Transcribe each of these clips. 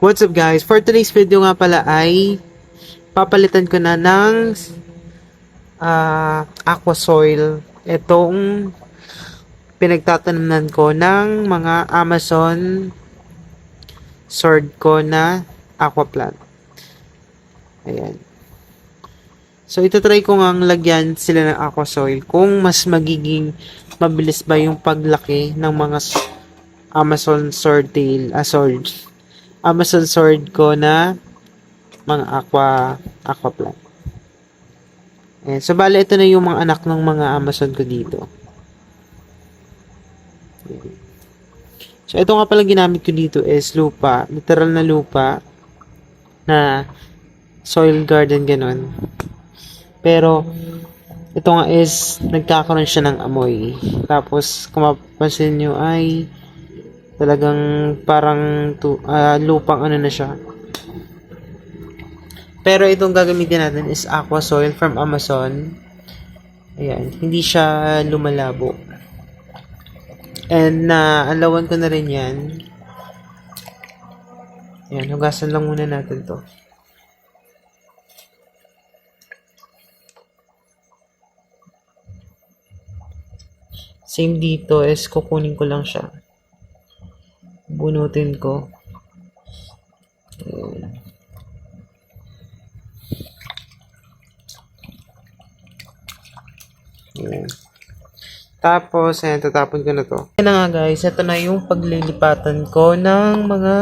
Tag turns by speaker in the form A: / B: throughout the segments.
A: What's up guys? For today's video nga pala ay papalitan ko na ng ah, aqua soil itong pinagtatanan ko ng mga Amazon sword ko na aqua plant. Ayan. So, itatry ko nga lagyan sila ng aqua soil kung mas magiging mabilis ba yung paglaki ng mga Amazon sword tail, ah, sword, Amazon sword ko na mga aqua, aqua plant. Ayan. So, bale, ito na yung mga anak ng mga Amazon ko dito. So, ito nga pala ginamit ko dito is lupa, literal na lupa na soil garden ganun. Pero, ito nga is, nagkakaroon siya ng amoy. Tapos, kung mapapansin nyo ay, talagang parang tu, ah, lupang ano na siya. Pero itong gagamitin natin is aqua soil from Amazon. Ayan, hindi siya lumalabo. And na alawan ko na rin yan. Ayan, hugasan lang muna natin to. Same dito is kukunin ko lang siya. Bunutin ko. Ayan. Tapos, ayan, tatapon ko na to. Ayan na nga guys, ito na yung paglilipatan ko ng mga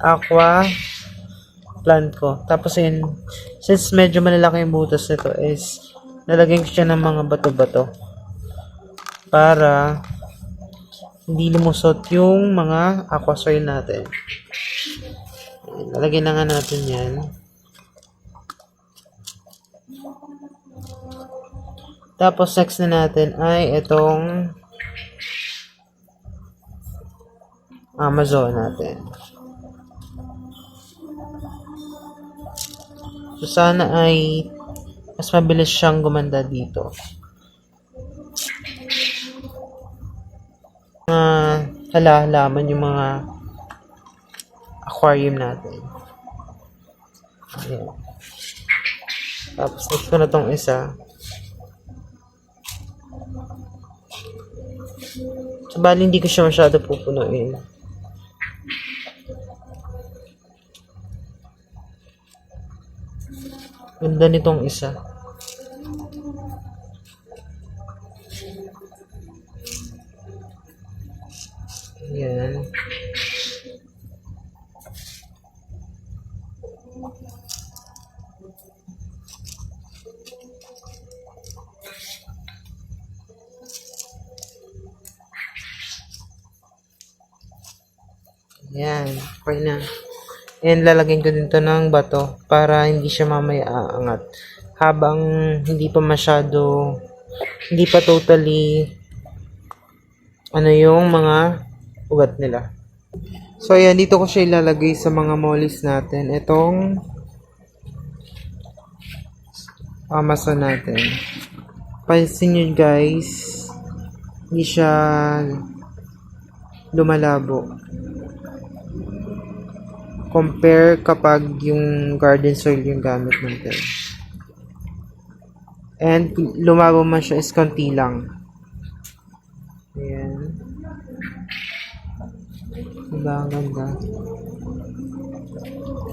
A: aqua plant ko. Tapos ayan, since medyo malalaki yung butas nito is, nalagyan ko siya ng mga bato-bato. Para, hindi lumusot yung mga aqua soil natin. Lalagyan na nga natin yan. Tapos next na natin ay itong Amazon natin. So sana ay mas mabilis siyang gumanda dito. Mga hala-halaman yung mga aquarium natin. Ayan. Tapos next ko na tong isa. So, bali hindi ko siya masyado pupunuin. Ganda nitong isa. Yan. Yan. Okay na. And lalagyan ko din to ng bato para hindi siya mamaya aangat. Habang hindi pa masyado, hindi pa totally, ano yung mga ugat nila. So, ayan, dito ko siya ilalagay sa mga mollies natin. Itong Amazon natin. Pansin nyo guys, hindi siya lumalabo compare kapag yung garden soil yung gamit natin. And lumabo man siya is konti lang. Ayan. Diba, ang ganda.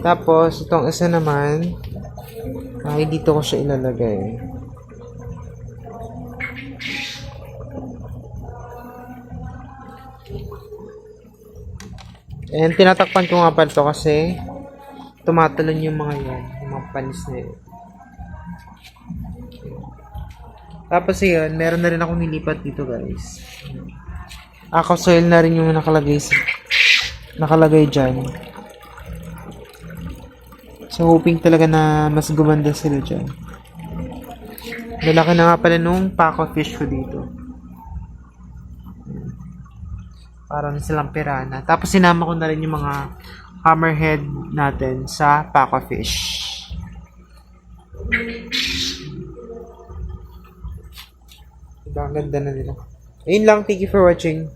A: Tapos, itong isa naman, ay dito ko siya ilalagay. And tinatakpan ko nga pala to kasi tumatalon yung mga yan, yung mga panis na yun. Tapos yun, meron na rin akong nilipat dito guys. Ako soil na rin yung nakalagay sa, nakalagay dyan. So hoping talaga na mas gumanda sila dyan. Malaki na nga pala nung pack fish ko dito. Parang silang pirana. Tapos sinama ko na rin yung mga hammerhead natin sa pack of fish. Diba, ang ganda na nila. Ayun lang, thank you for watching.